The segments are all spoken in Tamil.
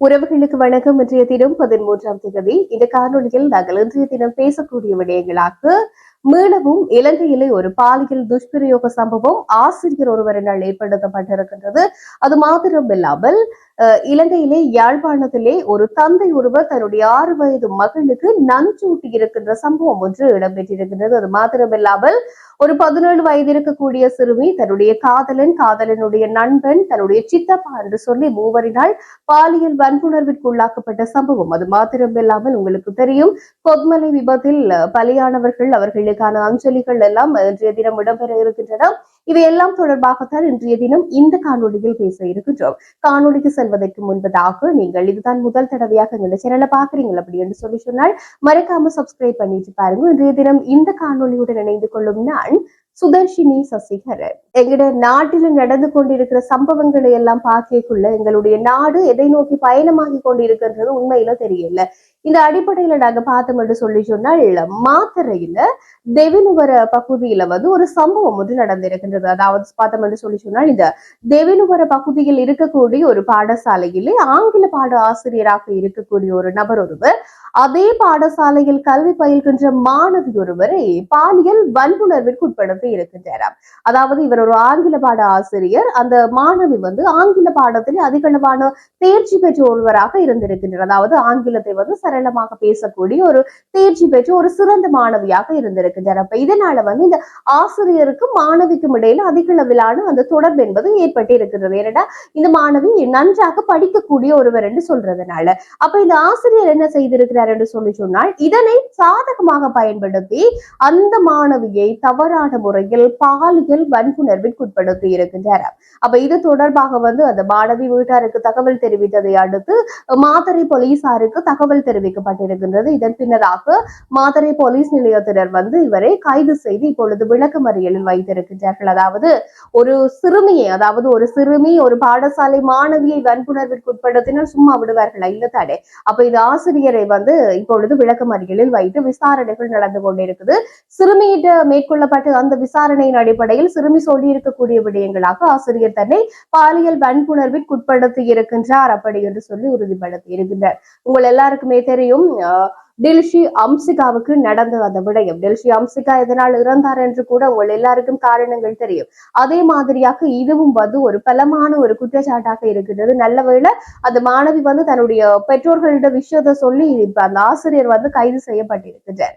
உறவுகளுக்கு வணக்கம் இன்றைய தினம் பதிமூன்றாம் தேதி. இந்த காணொலியில் நாங்கள் இன்றைய தினம் பேசக்கூடிய விடயங்களாக மீளவும் இலங்கையிலே ஒரு பாலியல் துஷ்பிரயோக சம்பவம் ஆசிரியர் ஒருவரினால் ஏற்படுத்தப்பட்டிருக்கின்றது. அது மாத்திரம் இல்லாமல் இலங்கையிலே யாழ்ப்பாணத்திலே ஒரு தந்தை ஒருவர் தன்னுடைய ஆறு வயது மகளுக்கு நஞ்சூட்டி இருக்கின்ற சம்பவம் ஒன்று இடம்பெற்றிருக்கின்றது. அது மாத்திரமில்லாமல் ஒரு பதினேழு வயது இருக்கக்கூடிய சிறுமி தன்னுடைய காதலன் காதலனுடைய நண்பன் தன்னுடைய சித்தப்பா என்று சொல்லி மூவரினால் பாலியல் வன்புணர்விற்கு உள்ளாக்கப்பட்ட சம்பவம். அது மாத்திரமில்லாமல் உங்களுக்கு தெரியும் கொத்மலை விபத்தில் பலியானவர்கள் அவர்களுக்கான அஞ்சலிகள் எல்லாம் இன்றைய தினம் இடம்பெற இருக்கின்றன. இவையெல்லாம் தொடர்பாகத்தான் இன்றைய தினம் இந்த காணொலியில் பேச இருக்கின்றோம். காணொலிக்கு செல்வதற்கு முன்பதாக நீங்கள் இதுதான் முதல் தடவையாக எங்க சேனலை பாக்குறீங்க அப்படி என்று சொல்லி சொன்னால் மறக்காம சப்ஸ்கிரைப் பண்ணிட்டு பாருங்க. இன்றைய தினம் இந்த காணொலியுடன் இணைந்து கொள்ளும் நான் சுதர்ஷினி சசிகரன். எங்கட நாட்டில் நடந்து கொண்டிருக்கிற சம்பவங்களை எல்லாம் பார்க்கக்குள்ள எங்களுடைய நாடு எதை நோக்கி பயணமாகி கொண்டிருக்கின்றது உண்மையில தெரியல. இந்த அடிப்படையில நாங்க பார்த்தோம் என்று சொல்லி சொன்னால் மாத்தரையில தெவினுவர பகுதியில வந்து ஒரு சம்பவம் ஒன்று நடந்திருக்கின்றது. அதாவது பார்த்தோம் என்று சொல்லி சொன்னால் இந்த தெவினுவர பகுதியில் இருக்கக்கூடிய ஒரு பாடசாலையிலே ஆங்கில பாட ஆசிரியராக இருக்கக்கூடிய ஒரு நபர் ஒருவர் அதே பாடசாலையில் கல்வி பயில்கின்ற மாணவி ஒருவரை பாலியல் வன்புணர்விற்கு உட்படுத்தி இருக்கின்றாராம். அதாவது இவர் ஒரு ஆங்கில பாட ஆசிரியர். அந்த மாணவி வந்து ஆங்கில பாடத்தில் அதிகளவான தேர்ச்சி பெற்ற ஒருவராக இருந்திருக்கின்றார். அதாவது ஆங்கிலத்தை வந்து சரளமாக பேசக்கூடிய ஒரு தேர்ச்சி பெற்ற ஒரு சிறந்த மாணவியாக இருந்திருக்கின்றார். அப்ப இதனால வந்து இந்த ஆசிரியருக்கும் மாணவிக்கும் இடையில அதிகளவிலான அந்த தொடர்பு என்பது ஏற்பட்டு இருக்கின்றது ஏன்னா இந்த மாணவி நன்றாக படிக்கக்கூடிய ஒருவர் என்று சொல்றதுனால. அப்ப இந்த ஆசிரியர் என்ன செய்திருக்கிறார்? என்று சொல்லி சொன்னால் இதனை சாதகமாக பயன்படுத்தி அந்த மாணவியை தவறான முறையில் பாலியல் வன்புணர்விற்கு உட்படுத்தி இருக்கின்றார். அப்ப இது தொடர்பாக வந்து அந்த மாணவி வீட்டாருக்கு தகவல் தெரிவித்ததை அடுத்து மாத்தறை போலீசாருக்கு தகவல் தெரிவிக்கப்பட்டிருக்கின்றது. இதன் பின்னராக மாத்தறை போலீஸ் நிலையத்தினர் வந்து இவரை கைது செய்து இப்பொழுது விளக்கமறியலில் வைத்திருக்கின்றார்கள். அதாவது ஒரு சிறுமியை அதாவது ஒரு சிறுமி ஒரு பாடசாலை மாணவியை வன்புணர்விற்கு உட்படுத்தினால் சும்மா விடுவார்களா? இல்ல தானே. அப்ப இது ஆசிரியரை வந்து இப்பொழுது விளக்கமறியலில் வைத்து விசாரணைகள் நடந்து கொண்டிருக்குது. சிறுமியிட்ட மேற்கொள்ளப்பட்ட அந்த விசாரணையின் அடிப்படையில் சிறுமி சொல்லி இருக்கக்கூடிய விடயங்களாக ஆசிரியர் தன்னை பாலியல் வன்புணர்விற்குட்படுத்தி இருக்கின்றார் அப்படி என்று சொல்லி உறுதிப்படுத்தி இருக்கின்றார். உங்கள் எல்லாருக்குமே தெரியும் அஹ், டெல்ஷி அம்சிகாவுக்கு நடந்த அந்த விடயம். டெல்ஷி அம்சிகா எதனால் இறந்தார் என்று கூட உங்கள் எல்லாருக்கும் காரணங்கள் தெரியும். அதே மாதிரியாக இதுவும் வந்து ஒரு பலமான ஒரு குற்றச்சாட்டாக இருக்கின்றது. நல்ல வேளை அந்த மாணவி வந்து தன்னுடைய பெற்றோர்களிட விஷயத்த சொல்லி இப்ப அந்த ஆசிரியர் வந்து கைது செய்யப்பட்டிருக்கின்றார்.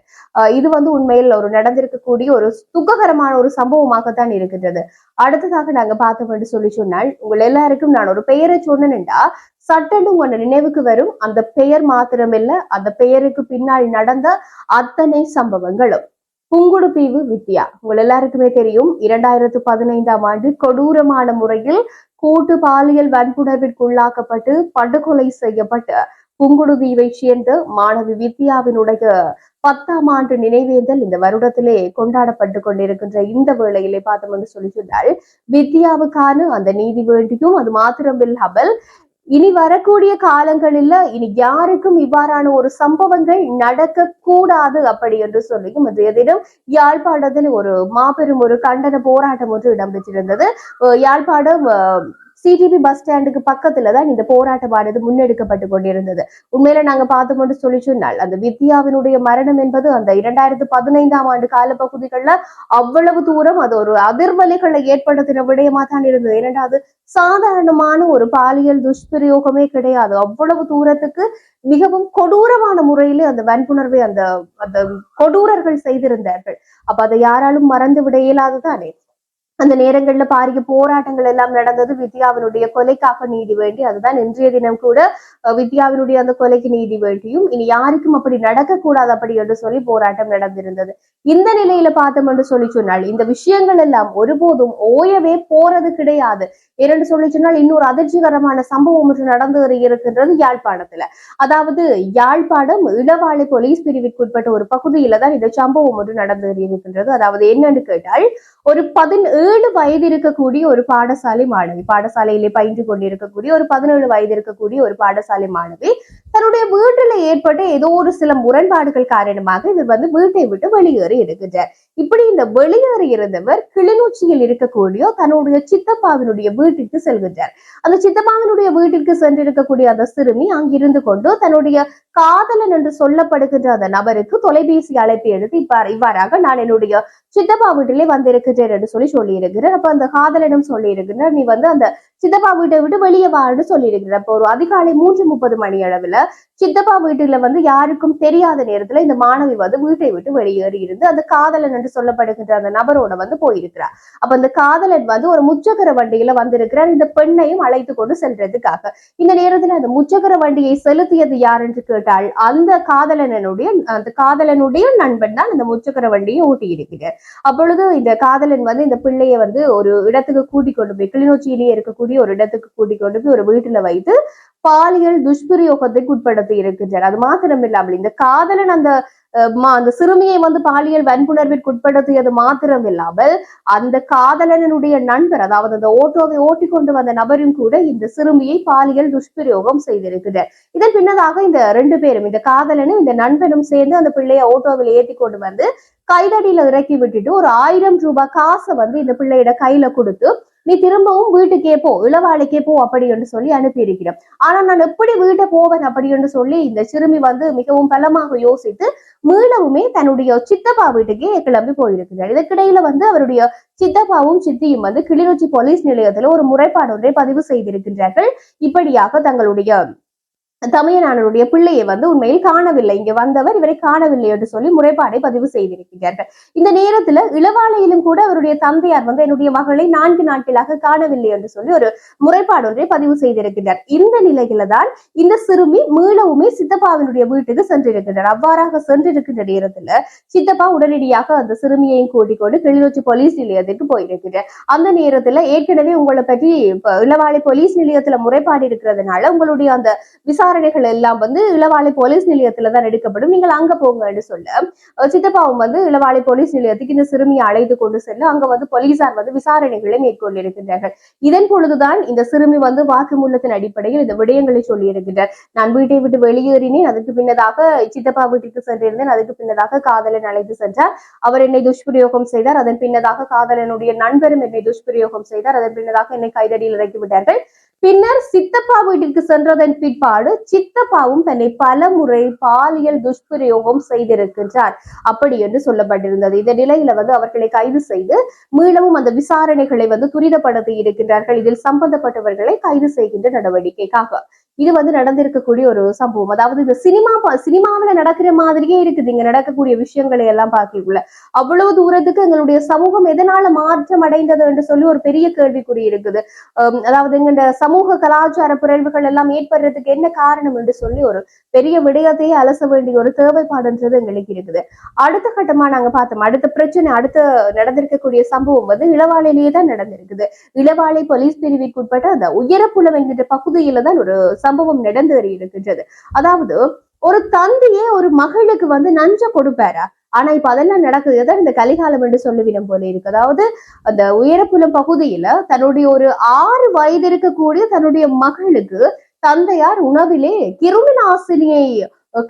இது வந்து உண்மையில் ஒரு நடந்திருக்கக்கூடிய ஒரு துக்ககரமான ஒரு சம்பவமாகத்தான் இருக்கின்றது. அடுத்ததாக நாங்க பார்த்தோம் என்று சொல்லி சொன்னால் உங்கள் எல்லாருக்கும் நான் ஒரு பெயரை சொன்னேன்டா சட்டன்னு உங்க நினைவுக்கு வரும். அந்த பெயர் மாத்திரமில்ல அந்த பெயருக்கு பின்னால் நடந்த அத்தனை சம்பவங்களும். புங்குடுதீவு வித்யா உங்கள் எல்லாருக்குமே தெரியும் இரண்டாயிரத்து பதினைந்தாம் ஆண்டு கொடூரமான முறையில் கூட்டு பாலியல் வன்புணர்விற்குள்ளாக்கப்பட்டு படுகொலை செய்யப்பட்ட புங்குடுதீவை சேர்ந்த மாணவி வித்யாவினுடைய பத்தாம் ஆண்டு நினைவேந்தல் இந்த வருடத்திலே கொண்டாடப்பட்டு கொண்டிருக்கின்ற இந்த வேளையிலே பார்த்தோம் என்று சொல்லி சொன்னால் வித்யாவுக்கான அந்த நீதி வேண்டியும் அது மாத்திரமில்லாமல் இனி வரக்கூடிய காலங்களில இனி யாருக்கும் இவ்வாறான ஒரு சம்பவங்கள் நடக்க கூடாது அப்படி என்று சொல்லி இன்றைய தினம் யாழ்ப்பாணத்தில் ஒரு மாபெரும் ஒரு கண்டன போராட்டம் ஒன்று இடம்பெற்றிருந்தது. யாழ்ப்பாணம் சிடிபி பஸ் ஸ்டாண்டுக்கு பக்கத்துல தான் இந்த போராட்டமானது முன்னெடுக்கப்பட்டு கொண்டிருந்தது. உண்மையில நாங்க பார்த்தோம்னு சொல்லி சொன்னால் அந்த வித்யாவினுடைய மரணம் என்பது அந்த இரண்டாயிரத்து பதினைந்தாம் ஆண்டு காலப்பகுதிகளில் அவ்வளவு தூரம் அது ஒரு அதிர்வலைகளை ஏற்படுத்தின விடயமா தான் இருந்தது. இரண்டாவது சாதாரணமான ஒரு பாலியல் துஷ்பிரயோகமே கிடையாது. அவ்வளவு தூரத்துக்கு மிகவும் கொடூரமான முறையில அந்த வன்புணர்வை அந்த அந்த கொடூரர்கள் செய்திருந்தார்கள். அப்ப அதை யாராலும் மறந்து விட இயலாது தானே அந்த நேரங்கள்ல பாரிய போராட்டங்கள் எல்லாம் நடந்தது வித்யாவினுடைய கொலைக்காக நீதி வேண்டி. அதுதான் இன்றைய தினம் கூட வித்யாவினுடைய அந்த கொலைக்கு நீதி வேண்டியும் இனி யாருக்கும் அப்படி நடக்க கூடாது அப்படி என்று சொல்லி போராட்டம் நடந்திருந்தது. இந்த நிலையில பார்த்தோம் என்று சொல்லி சொன்னால் இந்த விஷயங்கள் எல்லாம் ஒருபோதும் ஓயவே போறது கிடையாது. இரண்டு சொல்லி சொன்னால் இன்னொரு அதிர்ச்சிகரமான சம்பவம் ஒன்று நடந்து இருக்கின்றது யாழ்ப்பாணத்துல. அதாவது யாழ்ப்பாணம் இளவாளை போலீஸ் பிரிவிற்குட்பட்ட ஒரு பகுதியில தான் இந்த சம்பவம் ஒன்று நடந்து இருக்கின்றது. அதாவது என்னன்னு கேட்டால் ஒரு பதினேழு வயது இருக்கக்கூடிய ஒரு பாடசாலை மாணவி. பாடசாலையிலே பயின்று கொண்டிருக்கக்கூடிய ஒரு பதினேழு வயது இருக்கக்கூடிய ஒரு பாடசாலை மாணவி தன்னுடைய வீட்டில் ஏற்பட்ட ஏதோ ஒரு சில முரண்பாடுகள் காரணமாக இவர் வந்து வீட்டை விட்டு வெளியேறி இருக்கின்றார். இப்படி இந்த வெளியேறி இருந்தவர் கிளிநொச்சியில் இருக்கக்கூடிய தன்னுடைய சித்தப்பாவினுடைய வீட்டிற்கு செல்கின்றார். அந்த சித்தப்பாவினுடைய வீட்டிற்கு சென்றிருக்கக்கூடிய அந்த சிறுமி அங்கிருந்து கொண்டு தன்னுடைய காதலன் என்று சொல்லப்படுகின்ற அந்த நபருக்கு தொலைபேசி அழைப்பு எடுத்து இவ்வாறு இவ்வாறாக நான் என்னுடைய சித்தப்பா வீட்டிலே வந்திருக்கின்றேன் என்று சொல்லி சொல்லி சொல்லியிருக்கிறார். அப்ப அந்த காதலிடம் சொல்லியிருக்கிறார் நீ வந்து அந்த சித்தப்பா வீட்டை விட்டு வெளியே வான்னு சொல்லி இருக்கிற அப்போ ஒரு அதிகாலை மூன்று முப்பது மணி அளவுல சித்தப்பா வீட்டுல வந்து யாருக்கும் தெரியாத நேரத்துல இந்த மாணவி வந்து வீட்டை விட்டு வெளியேறி இருந்து அந்த காதலன் என்று சொல்லப்படுகின்ற அந்த நபரோட வந்து போயிருக்கிறார். அப்ப அந்த காதலன் வந்து ஒரு முச்சக்கர வண்டியில வந்திருக்கிறார். இந்த பெண்ணையும் அழைத்து கொண்டு செல்றதுக்காக இந்த நேரத்துல அந்த முச்சக்கர வண்டியை செலுத்தியது யார் என்று கேட்டால் அந்த காதலனுடைய அந்த காதலனுடைய நண்பன் தான் அந்த முச்சக்கர வண்டியை ஓட்டி இருக்கிறார் அப்பொழுது இந்த காதலன் வந்து இந்த பிள்ளை பிள்ளைய வந்து ஒரு இடத்துக்கு கூட்டிக் கொண்டு போய் கிளிநொச்சியிலேயே இருக்கக்கூடிய ஒரு இடத்துக்கு கூட்டிக் கொண்டு போய் ஒரு வீட்டுல வைத்து பாலியல் துஷ்பிரயோகத்துக்கு உட்படுத்தி இருக்கின்றார் அது மாத்திரம் இல்லாமல் இந்த காதலன் அந்த அந்த சிறுமியை வந்து பாலியல் வன்புணர்விற்கு உட்படுத்தியது மாத்திரம் இல்லாமல் அந்த காதலனுடைய நண்பர் அதாவது அந்த ஓட்டோவை ஓட்டி கொண்டு வந்த நபரும் கூட இந்த சிறுமியை பாலியல் துஷ்பிரயோகம் செய்திருக்கிறார். இதன் பின்னதாக இந்த ரெண்டு பேரும் இந்த காதலனும் இந்த நண்பனும் சேர்ந்து அந்த பிள்ளையை ஓட்டோவில் ஏற்றி கொண்டு வந்து கைதடியில இறக்கி விட்டுட்டு ஒரு ஆயிரம் ரூபாய் காசை வந்து இந்த பிள்ளையோட கையில கொடுத்து நீ திரும்பவும் வீட்டுக்கே போ இளவாளிக்கே போ அப்படி என்று சொல்லி அனுப்பி ஆனா நான் எப்படி வீட்டை போவேன் அப்படி என்று சொல்லி இந்த சிறுமி வந்து மிகவும் பலமாக யோசித்து மீளவுமே தன்னுடைய சித்தப்பா வீட்டுக்கே கிளம்பி போயிருக்கிறார். இதற்கிடையில வந்து அவருடைய சித்தப்பாவும் சித்தியும் வந்து கிளிநொச்சி போலீஸ் நிலையத்துல ஒரு முறைப்பாடு ஒன்றை பதிவு செய்திருக்கின்றார்கள். இப்படியாக தங்களுடைய தமையனானுடைய பிள்ளையை வந்து உண்மையில் காணவில்லை. இங்க வந்தவர் இவரை காணவில்லை என்று சொல்லி முறைப்பாடை பதிவு செய்திருக்கிறார்கள். இந்த நேரத்துல இளவாலையிலும் கூட அவருடைய தந்தையார் வந்து என்னுடைய மகளை நான்கு நாட்களாக காணவில்லை என்று சொல்லி ஒரு முறைப்பாடு ஒன்றை பதிவு செய்திருக்கிறார். இந்த நிலையில தான் இந்த சிறுமி மீளவுமே சித்தப்பாவினுடைய வீட்டுக்கு சென்றிருக்கின்றனர் அவ்வாறாக சென்றிருக்கின்ற நேரத்துல சித்தப்பா உடனடியாக அந்த சிறுமியையும் கூட்டிக் கொண்டு கிளிநொச்சி போலீஸ் நிலையத்துக்கு போயிருக்கிறார். அந்த நேரத்துல ஏற்கனவே உங்களை பற்றி இளவாலை போலீஸ் நிலையத்துல முறைப்பாடு இருக்கிறதுனால உங்களுடைய அந்த விசாரணைகள் எல்லாம் வந்து இளவாளி போலீஸ் நிலையத்துல தான் எடுக்கப்படும். நீங்கள் அங்க போங்கன்னு சொல்ல சித்தப்பாவும் வந்து இளவாளி போலீஸ் நிலையத்துக்கு இந்த சிறுமியை அழைத்து கொண்டு செல்ல அங்க வந்து போலீசார் வந்து விசாரணைகளை மேற்கொண்டிருக்கின்றார்கள் இதன் பொழுதுதான் இந்த சிறுமி வந்து வாக்குமூலத்தின் அடிப்படையில் இந்த விடயங்களை சொல்லியிருக்கின்றார் நான் வீட்டை விட்டு வெளியேறினேன் அதுக்கு பின்னதாக சித்தப்பா வீட்டுக்கு சென்றிருந்தேன் அதுக்கு பின்னதாக காதலன் அழைத்து சென்றார். அவர் என்னை துஷ்பிரயோகம் செய்தார் அதன் பின்னதாக காதலனுடைய நண்பரும் என்னை துஷ்பிரயோகம் செய்தார் அதன் பின்னதாக என்னை கைதடியில் இறக்கி விட்டார்கள். பின்னர் சித்தப்பா வீட்டிற்கு சென்றதன் பிற்பாடு சித்தப்பாவும் தன்னை பல முறை பாலியல் துஷ்பிரயோகம் செய்திருக்கின்றார். அப்படி என்று சொல்லப்பட்டிருந்தது. இந்த நிலையில வந்து அவர்களை கைது செய்து மீளவும் அந்த விசாரணைகளை வந்து துரிதப்படுத்தி இருக்கின்றார்கள். இதில் சம்பந்தப்பட்டவர்களை கைது செய்கின்ற நடவடிக்கைக்காக. இது வந்து நடந்திருக்கக்கூடிய ஒரு சம்பவம். அதாவது இந்த சினிமா பா- சினிமாவுல நடக்கிற மாதிரியே இருக்குது. இங்க நடக்கக்கூடிய விஷயங்களை எல்லாம் பார்க்கக்குள்ள. அவ்வளவு தூரத்துக்கு எங்களுடைய சமூகம் எதனால மாற்றம் அடைந்தது என்று சொல்லி ஒரு பெரிய கேள்விக்குறி இருக்குது. அதாவது எங்க சமூக கலாச்சார பிறழ்வுகள் எல்லாம் ஏற்படுறதுக்கு என்ன காரணம் என்று சொல்லி ஒரு பெரிய விடயத்தையே அலச வேண்டிய ஒரு தேவைப்பாடுன்றது எங்களுக்கு இருக்குது. அடுத்த கட்டமா நாங்க பார்த்தோம். அடுத்த பிரச்சனை அடுத்த நடந்திருக்கக்கூடிய சம்பவம் வந்து இளவாலையிலேயே தான் நடந்திருக்குது. இளவாலை போலீஸ் பிரிவிற்குட்பட்ட அந்த உயரப்புலம் என்கின்ற பகுதியில தான் ஒரு சம்பவம் நடந்து இருக்கின்றது அதாவது ஒரு தந்தையே ஒரு மகளுக்கு வந்து நஞ்ச கொடுப்பாரா? ஆனா இப்ப அதெல்லாம் நடக்குதுதான் இந்த கலிகாலம் என்று சொல்லுவிடம் போல இருக்கு. அதாவது அந்த உயரப்புலம் பகுதியில தன்னுடைய ஒரு ஆறு வயது இருக்கக்கூடிய தன்னுடைய மகளுக்கு தந்தையார் உணவிலே கிருமி நாசினியை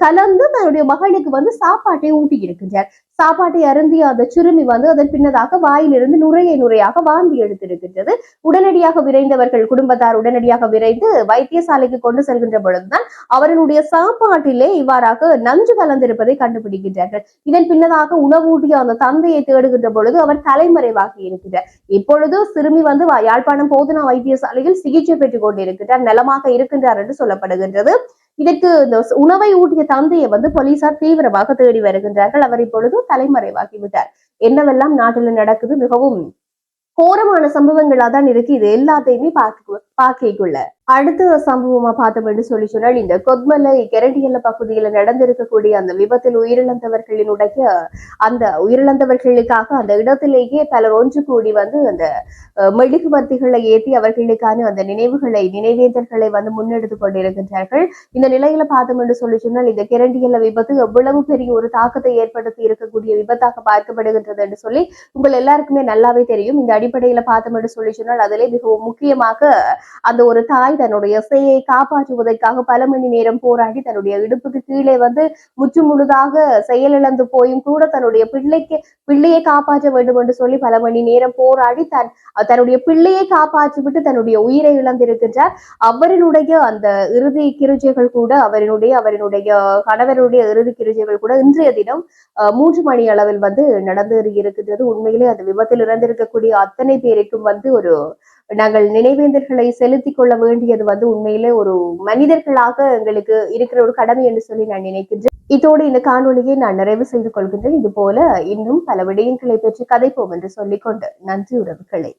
கலந்து தன்னுடைய மகளுக்கு வந்து சாப்பாட்டை ஊட்டி இருக்கின்றார் சாப்பாட்டை அருந்திய அந்த சிறுமி வந்து அதன் பின்னதாக வாயிலிருந்து நுரையை நுரையாக வாந்தி எடுத்திருக்கின்றது. உடனடியாக விரைந்தவர்கள் குடும்பத்தார் உடனடியாக விரைந்து வைத்தியசாலைக்கு கொண்டு செல்கின்ற பொழுதுதான் அவர்களுடைய சாப்பாட்டிலே இவ்வாறாக நஞ்சு கலந்திருப்பதை கண்டுபிடிக்கின்றார்கள். இதன் பின்னதாக உணவூட்டிய அந்த தந்தையை தேடுகின்ற பொழுது அவர் தலைமறைவாகி இருக்கிறார் இப்பொழுது சிறுமி வந்து யாழ்ப்பாணம் போதனா வைத்தியசாலையில் சிகிச்சை பெற்றுக் கொண்டிருக்கிறார் நலமாக இருக்கின்றார் என்று சொல்லப்படுகின்றது. இதற்கு இந்த உணவை ஊட்டிய தந்தையை வந்து போலீசார் தீவிரமாக தேடி வருகின்றார்கள். அவர் இப்பொழுது தலைமறைவாகிவிட்டார். என்னவெல்லாம் நாட்டுல நடக்குது மிகவும் கோரமான சம்பவங்களா தான் இருக்கு. இது எல்லாத்தையுமே பார்க்க பாக்கைக்குள்ள அடுத்த சம்பவமா பார்த்தோம் என்று சொல்லி சொன்னால் இந்த கொத்மலை கெரடியல்ல பகுதியில நடந்திருக்கக்கூடிய அந்த விபத்தில் உயிரிழந்தவர்களினுடைய அந்த உயிரிழந்தவர்களுக்காக அந்த இடத்திலேயே பலர் ஒன்று கூடி வந்து அந்த அஹ், மெழுகுவர்த்திகளை ஏற்றி அவர்களுக்கான அந்த நினைவுகளை நினைவேந்தல்களை வந்து முன்னெடுத்துக் கொண்டிருக்கின்றார்கள். இந்த நிலையில பார்த்தோம் என்று சொல்லி சொன்னால் இந்த கிரண்டியல்ல விபத்து எவ்வளவு பெரிய ஒரு தாக்கத்தை ஏற்படுத்தி இருக்கக்கூடிய விபத்தாக பார்க்கப்படுகின்றது என்று சொல்லி உங்கள் எல்லாருக்குமே நல்லாவே தெரியும். இந்த அடிப்படையில பார்த்தோம் என்று சொல்லி சொன்னால் அதிலே மிகவும் முக்கியமாக அந்த ஒரு தாய் தன்னுடைய சேயை காப்பாற்றுவதற்காக பல மணி நேரம் போராடி தன்னுடைய இடுப்புக்கு கீழே வந்து முற்று முழுதாக செயலிழந்து போயும் கூட தன்னுடைய பிள்ளைக்கு பிள்ளையை காப்பாற்ற வேண்டும் என்று சொல்லி பல மணி நேரம் போராடி தன் தன்னுடைய பிள்ளையை காப்பாற்றிவிட்டு தன்னுடைய உயிரை இழந்திருக்கின்றார். அவரினுடைய அந்த இறுதி கிருஜைகள் கூட அவரினுடைய அவரினுடைய கணவருடைய இறுதி கிருஜைகள் கூட இன்றைய தினம் அஹ், மூன்று மணி அளவில் வந்து நடந்து இருக்கின்றது உண்மையிலே அந்த விபத்தில் இறந்திருக்கக்கூடிய அத்தனை பேருக்கும் வந்து ஒரு நாங்கள் நினைவேந்தர்களை செலுத்திக் கொள்ள வேண்டியது வந்து உண்மையிலே ஒரு மனிதர்களாக எங்களுக்கு இருக்கிற ஒரு கடமை என்று சொல்லி நான் நினைக்கின்றேன். இதோடு இந்த காணொளியை நான் நிறைவு செய்து கொள்கின்றேன். இது போல இன்னும் பல விடயங்களை பற்றி கதைப்போம் என்று சொல்லிக்கொண்டு நன்றி உறவுகளை.